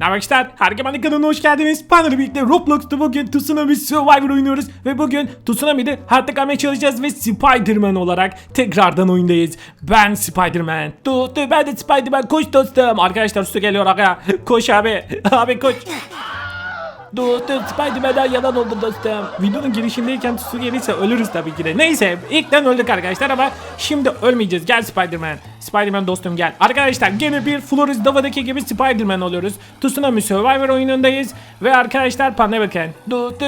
Arkadaşlar Harikamanlık kanalına hoş geldiniz. Panel'le birlikte Roblox'ta bugün Tsunami Survivor oynuyoruz. Ve bugün Tsunami'de hayatta kalmaya çalışacağız ve Spider-Man olarak tekrardan oyundayız. Ben Spider-Man. Ben de Spider-Man koş dostum. Arkadaşlar su geliyor aga. Koş abi. abi koş. Dur Spider-Man'den yalan oldu dostum. Videonun girişindeyken su gelirse ölürüz tabii ki de. Neyse ilkten öldük arkadaşlar ama şimdi ölmeyeceğiz. Gel Spider-Man. Spider-Man dostum gel. Arkadaşlar gene bir Florida'daki gibi Spider-Man oluyoruz. Tsunami Survivor oyunundayız. Ve arkadaşlar panda bakın.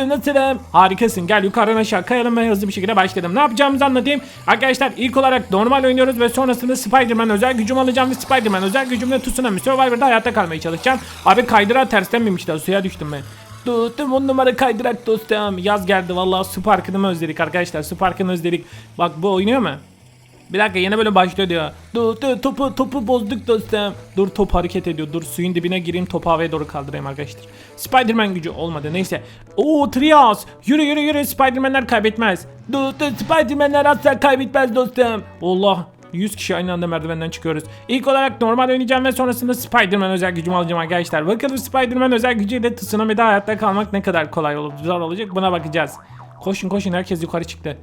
Nasılım? Harikasın gel yukarıdan aşağı kayalım ve hızlı bir şekilde başladım. Ne yapacağımızı anlatayım. Arkadaşlar ilk olarak normal oynuyoruz ve sonrasında Spider-Man özel gücüm alacağım ve Spider-Man özel gücümle Tsunami Survivor'da hayatta kalmaya çalışacağım. Abi kaydıra tersten binmiş daha suya düştüm ben. Dostum on numara kaydırak dostum. Yaz geldi vallahi su parkını mı özledik arkadaşlar su parkını özledik. Bak bu oynuyor mu? Bir dakika yine böyle başlıyor diyor. Dur dur topu topu bozduk dostum. Dur top hareket ediyor. Dur suyun dibine gireyim topu havaya doğru kaldırayım arkadaşlar. Spiderman gücü olmadı neyse. Oo Trias. Yürü yürü yürü Spidermanler kaybetmez. Dur dur Spidermanler asla kaybetmez dostum. Allah 100 kişi aynı anda merdivenden çıkıyoruz. İlk olarak normal oynayacağım ve sonrasında Spider-Man özel gücümü alacağım arkadaşlar. Bakalım Spider-Man özel gücüyle Tsunami'de hayatta kalmak ne kadar kolay olur, zor olacak buna bakacağız. Koşun koşun herkes yukarı çıktı.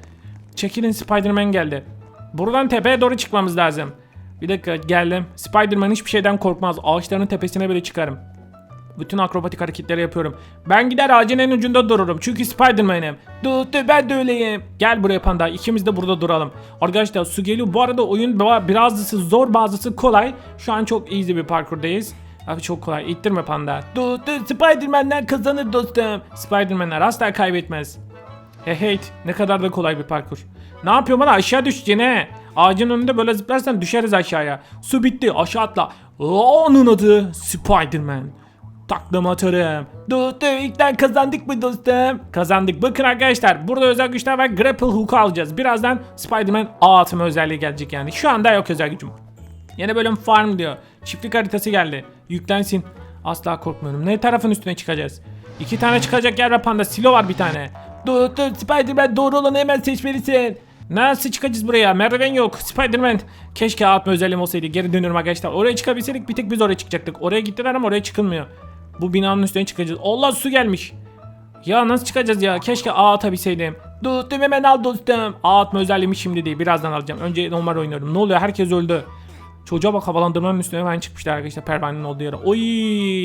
Çekilin Spider-Man geldi. Buradan tepeye doğru çıkmamız lazım. Bir dakika geldim. Spider-Man hiçbir şeyden korkmaz. Ağaçların tepesine bile çıkarım. Bütün akrobatik hareketleri yapıyorum. Ben gider ağacın en ucunda dururum. Çünkü Spider-Man'im. Dur dur ben de öyleyim. Gel buraya panda. İkimiz de burada duralım. Arkadaşlar su geliyor. Bu arada oyun bazısı zor bazısı kolay. Şu an çok easy bir parkurdayız. Abi çok kolay. İttirme panda. Dur dur Spider-Man'ler kazanır dostum. Spider-Man'ler asla kaybetmez. Hey hey ne kadar da kolay bir parkur. Ne yapıyor bana aşağı düşeceğine. Ağacın önünde böyle zıplarsan düşeriz aşağıya. Su bitti aşağı atla. Onun adı Spider-Man. Taklama atarım. Dostum ilkten kazandık mı dostum? Kazandık. Bakın arkadaşlar burada özel güçler var. Grapple hook alacağız. Birazdan Spider-Man ağ atma özelliği gelecek yani. Şu anda yok özel gücüm. Yeni bölüm farm diyor. Çiftlik haritası geldi. Yüklensin. Asla korkmuyorum. Ne tarafın üstüne çıkacağız? İki tane çıkacak yer var panda. Silo var bir tane. Dur dur Spider-Man doğru olanı hemen seçmelisin. Nasıl çıkacağız buraya? Merdiven yok. Spider-Man. Keşke atma özelliğim olsaydı. Geri dönüyorum arkadaşlar. Oraya çıkabilseydik bir tek biz oraya çıkacaktık. Oraya gittiler ama oraya çıkılmıyor. Bu binanın üstüne çıkacağız. Allah su gelmiş. Ya nasıl çıkacağız ya? Keşke ağ atabilseydim. Dostum hemen al dostum. Ağ atma özelliğimi şimdi değil. Birazdan alacağım. Önce normal oynuyorum. Ne oluyor? Herkes öldü. Çocuğa bak havalandırmanın üstüne hemen çıkmışlar arkadaşlar pervanenin olduğu yere. Oy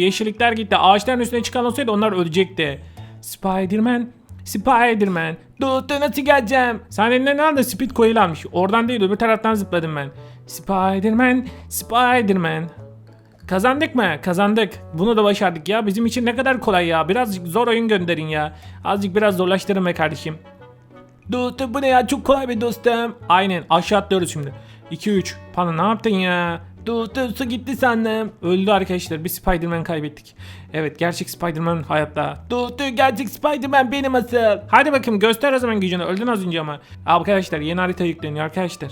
yeşillikler gitti. Ağaçların üstüne çıkan olsaydı onlar ölecekti. Spiderman. Spiderman. Dostum nasıl geleceğim? Sen eline ne aldın? Speed coil almış. Oradan değil öbür taraftan zıpladım ben. Spiderman. Spiderman. Kazandık mı? Kazandık. Bunu da başardık ya. Bizim için ne kadar kolay ya. Birazcık zor oyun gönderin ya. Azıcık biraz zorlaştırın be kardeşim. Dostum bu ne ya? Çok kolay be dostum. Aynen aşağı atlıyoruz şimdi. 2-3. Pana ne yaptın ya? Dostum su gitti sandım. Öldü arkadaşlar. Bir Spider-Man kaybettik. Evet gerçek Spider-Man hayatta. Dostum gerçek Spider-Man benim asıl. Hadi bakayım göster o zaman gücünü. Öldün az önce ama. Arkadaşlar yeni harita yükleniyor arkadaşlar.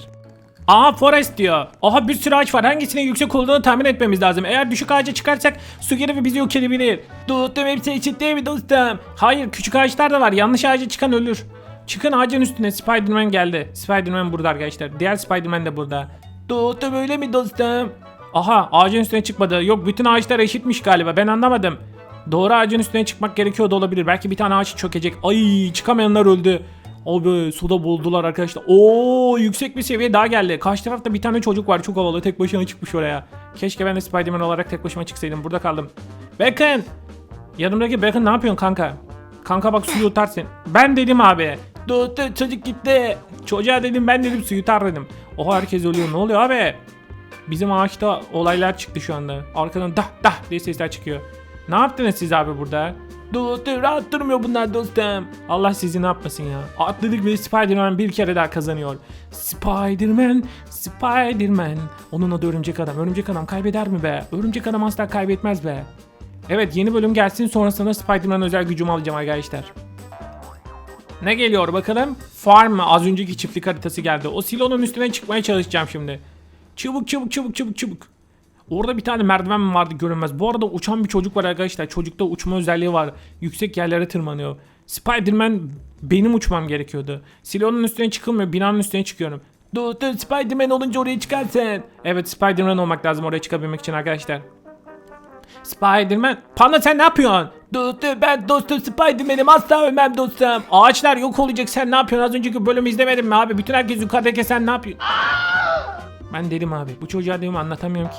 Aha forest diyor. Aha bir sürü ağaç var. Hangisinin yüksek olduğunu tahmin etmemiz lazım. Eğer düşük ağaca çıkarsak su gelip bizi yok edebilir. Dostum hepsi eşit değil mi dostum? Hayır küçük ağaçlar da var. Yanlış ağaca çıkan ölür. Çıkın ağacın üstüne Spider-Man geldi. Spider-Man burada arkadaşlar. Diğer Spider-Man de burada. Dostum öyle mi dostum? Aha ağacın üstüne çıkmadı. Yok bütün ağaçlar eşitmiş galiba. Ben anlamadım. Doğru ağacın üstüne çıkmak gerekiyor da olabilir. Belki bir tane ağaç çökecek. Ay çıkamayanlar öldü. Abi suda buldular arkadaşlar. Oo yüksek bir seviye daha geldi. Karşı tarafta bir tane çocuk var çok havalı. Tek başına çıkmış oraya. Keşke ben de Spider-Man olarak tek başıma çıksaydım. Burada kaldım. Bacon! Yanımdaki Bacon ne yapıyorsun kanka? Kanka bak suyu yutarsın. Ben dedim abi. Dur çocuk gitti. Çocuğa dedim ben dedim suyu yutar dedim. Oha herkes ölüyor. Ne oluyor abi? Bizim ağaçta olaylar çıktı şu anda. Arkadan dah dah diye sesler çıkıyor. Ne yaptınız siz abi burada? Dur dur rahat durmuyor bunlar dostum. Allah sizi ne yapmasın ya. Atladık ve Spider-Man bir kere daha kazanıyor. Spider-Man, Spider-Man. Onun adı Örümcek Adam. Örümcek Adam kaybeder mi be? Örümcek Adam asla kaybetmez be. Evet yeni bölüm gelsin sonrasında Spider-Man özel gücümü alacağım arkadaşlar. Ne geliyor bakalım? Farm mı? Az önceki çiftlik haritası geldi. O silonun üstüne çıkmaya çalışacağım şimdi. Çabuk çabuk çabuk çabuk çabuk. Orada bir tane merdiven vardı görünmez. Bu arada uçan bir çocuk var arkadaşlar. Çocukta uçma özelliği var. Yüksek yerlere tırmanıyor. Spider-Man benim uçmam gerekiyordu. Silonun üstüne çıkılmıyor. Binanın üstüne çıkıyorum. Dur dur Spider-Man olunca oraya çıkarsın. Evet Spider-Man olmak lazım oraya çıkabilmek için arkadaşlar. Spiderman. Panda sen ne yapıyorsun? Dostum ben dostum Spiderman'im asla ölmem dostum. Ağaçlar yok olacak sen ne yapıyorsun? Az önceki bölümü izlemedin mi abi? Bütün herkes yukarıdaki sen ne yapıyorsun? Ben dedim abi. Bu çocuğa dedim anlatamıyorum ki.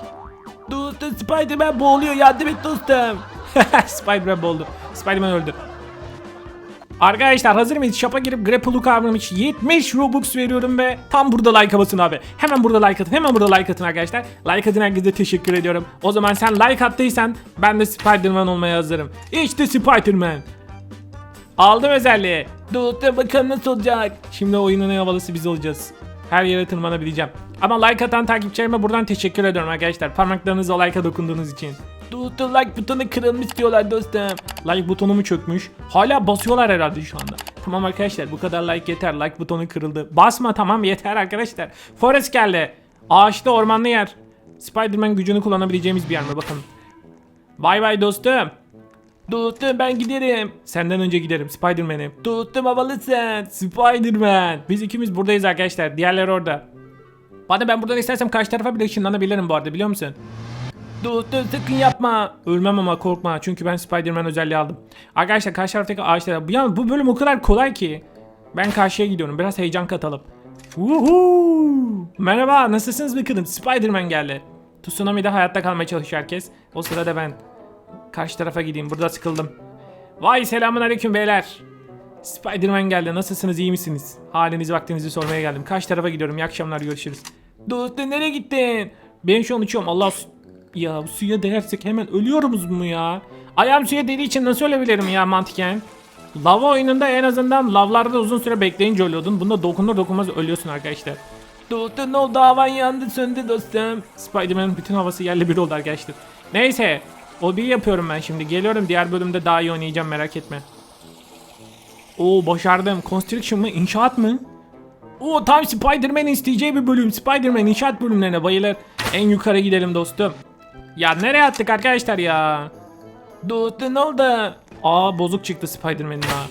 Dostum Spiderman boğuluyor yardım et dostum. Spiderman boğuldu. Spiderman öldü. Arkadaşlar hazır mıyız? Shop'a girip Grapple kavramı için 70 Robux veriyorum ve tam burada like basın abi. Hemen burada like atın. Hemen burada like atın arkadaşlar. Like atın herkese teşekkür ediyorum. O zaman sen like attıysan ben de Spider-Man olmaya hazırım. İşte Spider-Man. Aldım özelliği. Dur bakalım nasıl olacak. Şimdi oyunun en havalısı biz olacağız. Her yere tırmanabileceğim. Ama like atan takipçilerime buradan teşekkür ediyorum arkadaşlar. Parmaklarınızla like'a dokunduğunuz için. Dur like butonu kırılmış diyorlar dostum. Like butonu mu çökmüş? Hala basıyorlar herhalde şu anda. Tamam arkadaşlar bu kadar like yeter. Like butonu kırıldı. Basma tamam yeter arkadaşlar. Forest geldi. Ağaçta ormanlı yer. Spider-Man gücünü kullanabileceğimiz bir yer mi bakalım. Bay bay dostum. Dostum ben giderim. Senden önce giderim Spider-Man'im. Dostum havalısın. Spider-Man. Biz ikimiz buradayız arkadaşlar. Diğerleri orada. Bana ben buradan istersem karşı tarafa bile ışınlanabilirim bu arada biliyor musun? Dostum sakın yapma. Ölmem ama korkma çünkü ben Spider-Man özelliği aldım. Arkadaşlar karşı taraftaki ağaçlara. Ya bu bölüm o kadar kolay ki. Ben karşıya gidiyorum. Biraz heyecan katalım. Woohoo! Merhaba nasılsınız bakalım? Spider-Man geldi. Tsunami'de hayatta kalmaya çalışıyor herkes. O sırada ben karşı tarafa gideyim. Burada sıkıldım. Vay selamun aleyküm beyler. Spider-Man geldi. Nasılsınız? iyi misiniz? Halinizi vaktinizi sormaya geldim. Karşı tarafa gidiyorum. İyi akşamlar görüşürüz. Dostum nereye gittin? Ben şu an uçuyorum. Allah ya suya değersek hemen ölüyoruz mu ya? Ayağım suya değdiği için nasıl ölebilirim ya mantıken? Lava oyununda en azından lavlarda uzun süre bekleyince ölüyordun. Bunda dokunur dokunmaz ölüyorsun arkadaşlar. Dostum ne oldu havan yandı söndü dostum. Spider-Man'in bütün havası yerle bir oldu arkadaşlar. Neyse. O bir yapıyorum ben şimdi. Geliyorum diğer bölümde daha iyi oynayacağım merak etme. Oo başardım. Construction mı? İnşaat mı? Oo tam Spider-Man isteyeceği bir bölüm. Spider-Man inşaat bölümlerine bayılır. En yukarı gidelim dostum. Ya nereye attık arkadaşlar ya? Dostum ne oldu? Aa bozuk çıktı Spider-Man'in ha.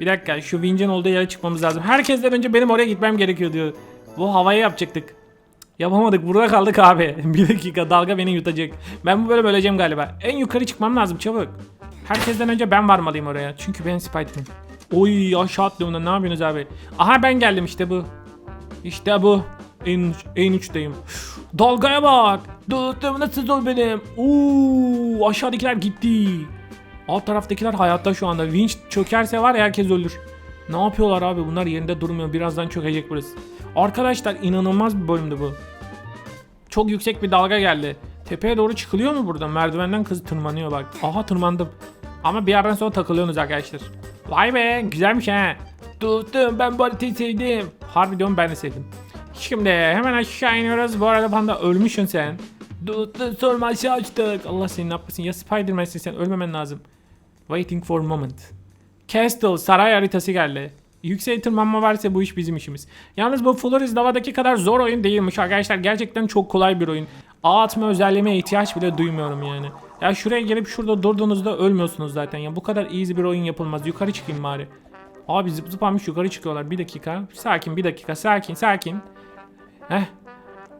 Bir dakika şu vincin olduğu yere çıkmamız lazım. Herkesten önce benim oraya gitmem gerekiyor diyor. Bu havayı yapacaktık. Yapamadık burada kaldık abi. bir dakika dalga beni yutacak. Ben bu böyle öleceğim galiba. En yukarı çıkmam lazım çabuk. Herkesten önce ben varmalıyım oraya. Çünkü ben Spiderman. Oy aşağı atlıyorum da ne yapıyorsunuz abi? Aha ben geldim işte bu. İşte bu. En, en uçtayım. Dalgaya bak. Dostum nasıl zor benim. Oo, aşağıdakiler gitti. Alt taraftakiler hayatta şu anda. Winch çökerse var ya herkes ölür. Ne yapıyorlar abi? Bunlar yerinde durmuyor. Birazdan çökecek burası. Arkadaşlar inanılmaz bir bölümdü bu. Çok yüksek bir dalga geldi. Tepeye doğru çıkılıyor mu burada? Merdivenden kız tırmanıyor bak. Aha tırmandım. Ama bir yerden sonra takılıyorsunuz arkadaşlar. Vay be güzelmiş ha. Tuttum ben bu haritayı sevdim. Harbi diyorum ben de sevdim. Şimdi hemen aşağı iniyoruz. Bu arada panda ölmüşsün sen. Sorma aşağı açtık. Allah seni ne yapmasın. Ya Spider-Man'sin sen ölmemen lazım. Waiting for a moment. Castle saray haritası geldi. Yüksek tırmanma varsa bu iş bizim işimiz. Yalnız bu Flores Lava'daki kadar zor oyun değilmiş arkadaşlar. Gerçekten çok kolay bir oyun. Ağ atma özelliğime ihtiyaç bile duymuyorum yani. Ya şuraya gelip şurada durduğunuzda ölmüyorsunuz zaten. Ya bu kadar easy bir oyun yapılmaz. Yukarı çıkayım bari. Abi zıp zıplamış yukarı çıkıyorlar. Bir dakika. Sakin bir dakika. Sakin sakin. Heh.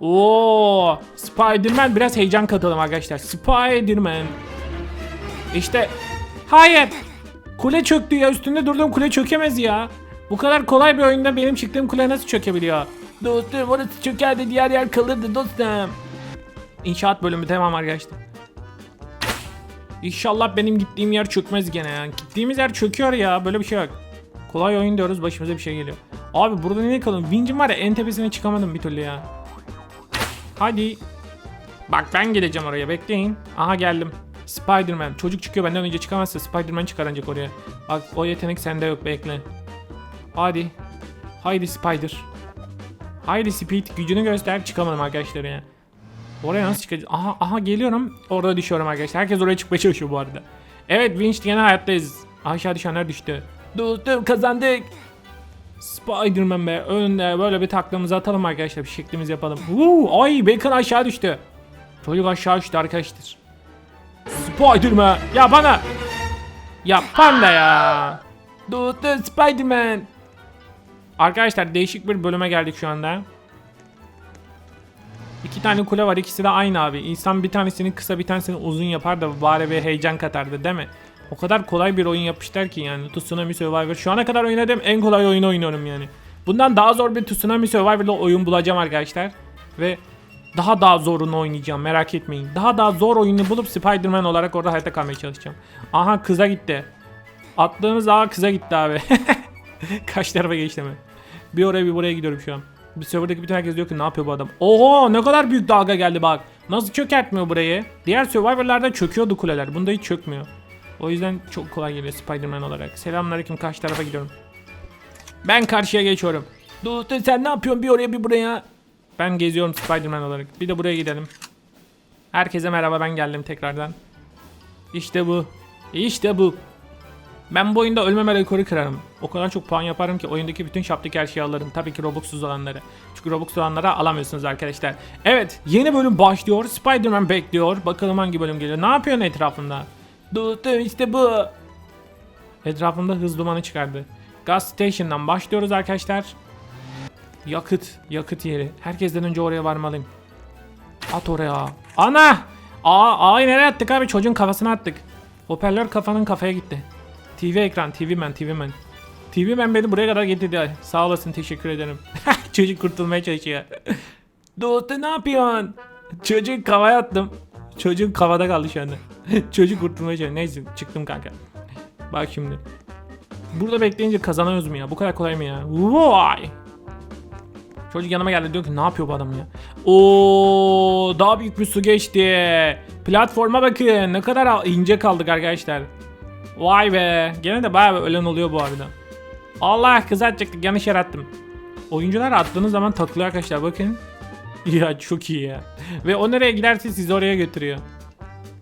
Oo, Spider-Man biraz heyecan katalım arkadaşlar. Spider-Man. İşte hayır. Kule çöktü ya üstünde durduğum kule çökemez ya. Bu kadar kolay bir oyunda benim çıktığım kule nasıl çökebiliyor? Dostum orası çökerdi diğer yer kalırdı dostum. İnşaat bölümü tamam arkadaşlar. İnşallah benim gittiğim yer çökmez gene ya. Gittiğimiz yer çöküyor ya böyle bir şey yok. Kolay oyun diyoruz başımıza bir şey geliyor. Abi burada ne kalın? Winch'im var ya en tepesine çıkamadım bir türlü ya. Hadi. Bak ben geleceğim oraya bekleyin. Aha geldim. Spider-Man. Çocuk çıkıyor benden önce çıkamazsa Spider-Man çıkar ancak oraya. Bak o yetenek sende yok bekle. Hadi. Haydi Spider. Haydi Speed gücünü göster. Çıkamadım arkadaşlar ya. Oraya nasıl çıkacağız? Aha aha geliyorum. Orada düşüyorum arkadaşlar. Herkes oraya çıkmaya çalışıyor bu arada. Evet Winch yine hayattayız. Aşağı düşenler düştü. Dostum kazandık. Spider-Man be. Önde böyle bir taklamızı atalım arkadaşlar. Bir şeklimiz yapalım. Woo, ay Bacon aşağı düştü. Çocuk aşağı düştü arkadaşlar. Spider-Man. Ya bana. Ya panda ya. Dostum Spider-Man. Arkadaşlar değişik bir bölüme geldik şu anda. İki tane kule var ikisi de aynı abi. İnsan bir tanesini kısa bir tanesini uzun yapar da bari bir heyecan katardı değil mi? O kadar kolay bir oyun yapmışlar ki yani Tsunami Survivor. Şu ana kadar oynadığım en kolay oyunu oynuyorum yani. Bundan daha zor bir Tsunami Survivor'da oyun bulacağım arkadaşlar. Ve daha daha zorunu oynayacağım merak etmeyin. Daha daha zor oyunu bulup Spider-Man olarak orada hayatta kalmaya çalışacağım. Aha kıza gitti. Attığımız ağa kıza gitti abi. Kaç tarafa geçti mi? Bir oraya bir buraya gidiyorum şu an. Bir serverdaki bütün herkes diyor ki ne yapıyor bu adam? Oho ne kadar büyük dalga geldi bak. Nasıl çökertmiyor burayı? Diğer Survivor'larda çöküyordu kuleler. Bunda hiç çökmüyor. O yüzden çok kolay geliyor Spider-Man olarak. Selamünaleyküm karşı tarafa gidiyorum. Ben karşıya geçiyorum. Dostum sen ne yapıyorsun bir oraya bir buraya? Ben geziyorum Spider-Man olarak. Bir de buraya gidelim. Herkese merhaba ben geldim tekrardan. İşte bu. İşte bu. Ben bu oyunda ölmeme rekoru kırarım. O kadar çok puan yaparım ki oyundaki bütün şaptaki her şeyi alırım. Tabii ki Robux'suz olanları. Çünkü Robux olanları alamıyorsunuz arkadaşlar. Evet yeni bölüm başlıyor. Spider-Man bekliyor. Bakalım hangi bölüm geliyor. Ne yapıyorsun etrafında? Dostum işte bu. Etrafında hız dumanı çıkardı. Gas Station'dan başlıyoruz arkadaşlar. Yakıt, yakıt yeri. Herkesten önce oraya varmalıyım. At oraya. Ana! Aa, A'yı nereye attık abi? Çocuğun kafasına attık. Hoparlör kafanın kafaya gitti. TV ekran, TV man, TV man. TV man beni buraya kadar getirdi. Sağ olasın, teşekkür ederim. Çocuk kurtulmaya çalışıyor. Dostum ne yapıyorsun? Çocuk kafaya attım. Çocuğun kafada kaldı şu anda. Çocuk kurtulmaya çalışıyor. Neyse çıktım kanka. Bak şimdi. Burada bekleyince kazanıyoruz mu ya? Bu kadar kolay mı ya? Vay! Çocuk yanıma geldi diyor ki ne yapıyor bu adam ya? Oo daha büyük bir su geçti. Platforma bakın ne kadar ince kaldık arkadaşlar. Vay be. Gene de bayağı ölen oluyor bu arada. Allah kız atacaktık yanlış yer attım. Oyuncular attığınız zaman takılıyor arkadaşlar bakın. Ya çok iyi ya. Ve o nereye giderse sizi oraya götürüyor.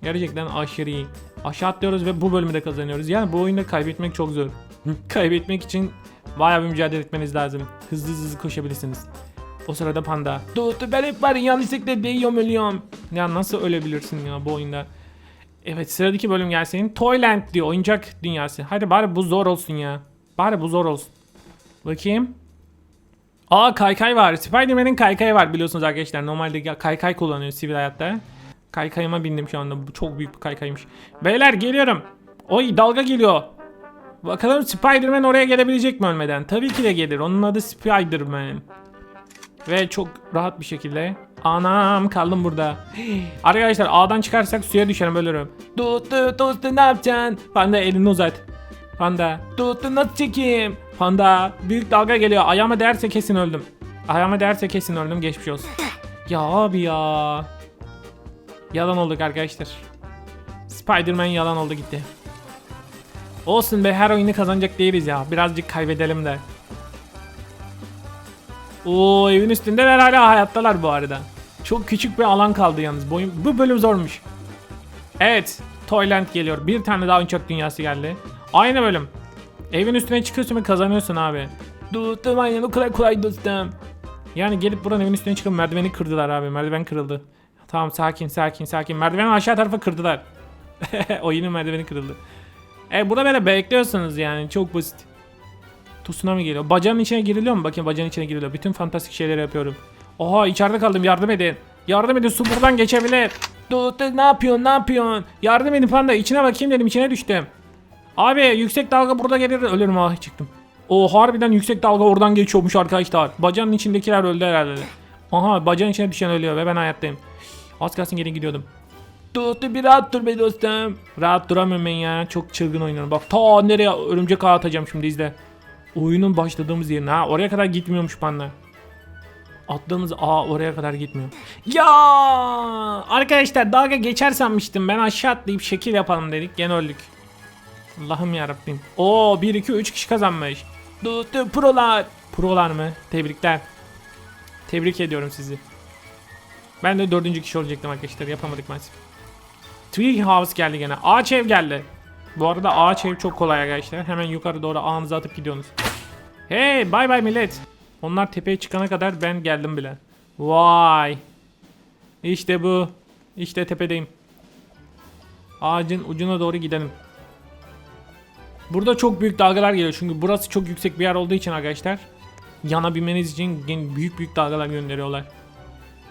Gerçekten aşırı iyi. Aşağı atlıyoruz ve bu bölümü de kazanıyoruz. Yani bu oyunda kaybetmek çok zor. kaybetmek için bayağı bir mücadele etmeniz lazım. Hızlı hızlı koşabilirsiniz. O sırada panda. Dur ben hep bari yanlışlıkla değiyorum ölüyorum. Ya nasıl ölebilirsin ya bu oyunda? Evet sıradaki bölüm gelsin. Toyland diyor oyuncak dünyası. Hadi bari bu zor olsun ya. Bari bu zor olsun. Bakayım. Aa kaykay var. Spider-Man'in kaykayı var biliyorsunuz arkadaşlar. Normalde kaykay kullanıyor sivil hayatta. Kaykayıma bindim şu anda. Bu çok büyük bir kaykaymış. Beyler geliyorum. Oy dalga geliyor. Bakalım Spider-Man oraya gelebilecek mi ölmeden? Tabii ki de gelir. Onun adı Spider-Man. Ve çok rahat bir şekilde. Anam kaldım burada. Arkadaşlar ağdan çıkarsak suya düşerim ölürüm. Tuttu tuttu ne yapacaksın? Panda elini uzat. Panda. Tuttu nasıl çekeyim? Panda. Büyük dalga geliyor. Ayağıma değerse kesin öldüm. Ayağıma değerse kesin öldüm. Geçmiş olsun. Ya abi ya. Yalan olduk arkadaşlar. Spider-Man yalan oldu gitti. Olsun be her oyunu kazanacak değiliz ya. Birazcık kaybedelim de. Oo evin üstündeler hala hayattalar bu arada. Çok küçük bir alan kaldı yalnız. Bu, oyun- bu bölüm zormuş. Evet. Toyland geliyor. Bir tane daha uçak dünyası geldi. Aynı bölüm. Evin üstüne çıkıyorsun ve kazanıyorsun abi. Dostum aynen o kadar kolay dostum. Yani gelip buranın evin üstüne çıkıp merdiveni kırdılar abi. Merdiven kırıldı. Tamam sakin sakin sakin. Merdiveni aşağı tarafa kırdılar. Oyunun merdiveni kırıldı. E burada böyle bekliyorsunuz yani çok basit. Tsunami geliyor. Bacağın içine giriliyor mu? Bakın bacağın içine giriliyor. Bütün fantastik şeyleri yapıyorum. Oha içeride kaldım yardım edin. Yardım edin su buradan geçebilir. Dur dur ne yapıyorsun ne yapıyorsun? Yardım edin panda içine bakayım dedim içine düştüm. Abi yüksek dalga burada gelir ölürüm ah çıktım. O harbiden yüksek dalga oradan geçiyormuş arkadaşlar. Bacağın içindekiler öldü herhalde. Aha bacağın içine düşen ölüyor ve ben hayattayım. Az kalsın geri gidiyordum. Dur bir rahat dur be dostum. Rahat duramıyorum ben ya. Çok çılgın oynuyorum. Bak ta nereye örümcek ağı atacağım şimdi izle. Oyunun başladığımız yerine. Ha oraya kadar gitmiyormuş panda. Attığımız A oraya kadar gitmiyor. Ya arkadaşlar dalga geçer sanmıştım. Ben aşağı atlayıp şekil yapalım dedik. Gene öldük. Allah'ım yarabbim. Oo 1 2 3 kişi kazanmış. Dur prolar. Prolar mı? Tebrikler. Tebrik ediyorum sizi. Ben de dördüncü kişi olacaktım arkadaşlar. Yapamadık maalesef. Tree House geldi gene. Ağaç ev geldi. Bu arada ağaç ev çok kolay arkadaşlar. Hemen yukarı doğru ağınızı atıp gidiyorsunuz. Hey bay bay millet. Onlar tepeye çıkana kadar ben geldim bile. Vay. İşte bu. İşte tepedeyim. Ağacın ucuna doğru gidelim. Burada çok büyük dalgalar geliyor çünkü burası çok yüksek bir yer olduğu için arkadaşlar. Yanabilmeniz için büyük büyük dalgalar gönderiyorlar.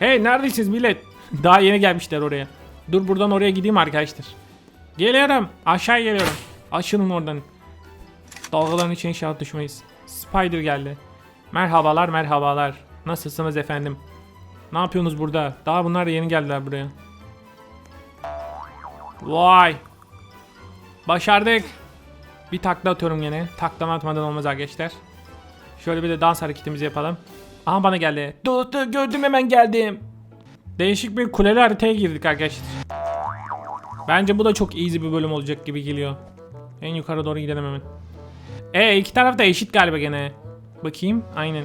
Hey neredesiniz millet? Daha yeni gelmişler oraya. Dur buradan oraya gideyim arkadaşlar. Geliyorum. Aşağı geliyorum. Açılın oradan. Dalgaların içine inşallah düşmeyiz. Spider geldi. Merhabalar merhabalar. Nasılsınız efendim? Ne yapıyorsunuz burada? Daha bunlar yeni geldiler buraya. Vay. Başardık. Bir takla atıyorum yine. Taklama atmadan olmaz arkadaşlar. Şöyle bir de dans hareketimizi yapalım. Aha bana geldi. Dur gördüm hemen geldim. Değişik bir kuleli haritaya girdik arkadaşlar. Bence bu da çok easy bir bölüm olacak gibi geliyor. En yukarı doğru gidelim hemen. E iki taraf da eşit galiba gene. Bakayım aynen.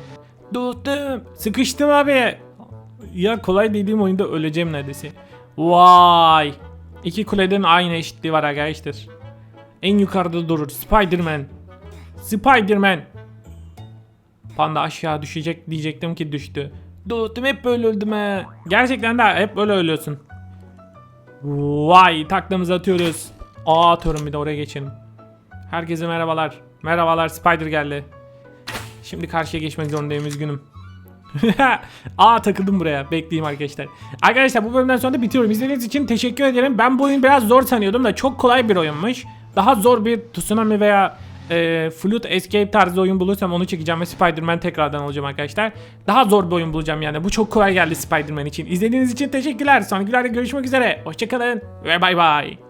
Dostum sıkıştım abi. Ya kolay dediğim oyunda öleceğim neredeyse. Vay. İki kuleden aynı eşitliği var arkadaşlar. En yukarıda durur Spider-Man. Spider-Man. Panda aşağı düşecek diyecektim ki düştü. Dostum hep böyle öldüm he. Gerçekten de hep böyle ölüyorsun. Vay taklamızı atıyoruz. Aa atıyorum bir de oraya geçelim. Herkese merhabalar. Merhabalar Spider geldi. Şimdi karşıya geçmek zorundayım üzgünüm. Aa takıldım buraya. Bekleyeyim arkadaşlar. Arkadaşlar bu bölümden sonra da bitiyorum. İzlediğiniz için teşekkür ederim. Ben bu oyunu biraz zor sanıyordum da çok kolay bir oyunmuş. Daha zor bir Tsunami veya e, Flute Escape tarzı oyun bulursam onu çekeceğim ve Spider-Man tekrardan alacağım arkadaşlar. Daha zor bir oyun bulacağım yani. Bu çok kolay geldi Spider-Man için. İzlediğiniz için teşekkürler. Sonraki görüşmek üzere. Hoşçakalın ve bay bay.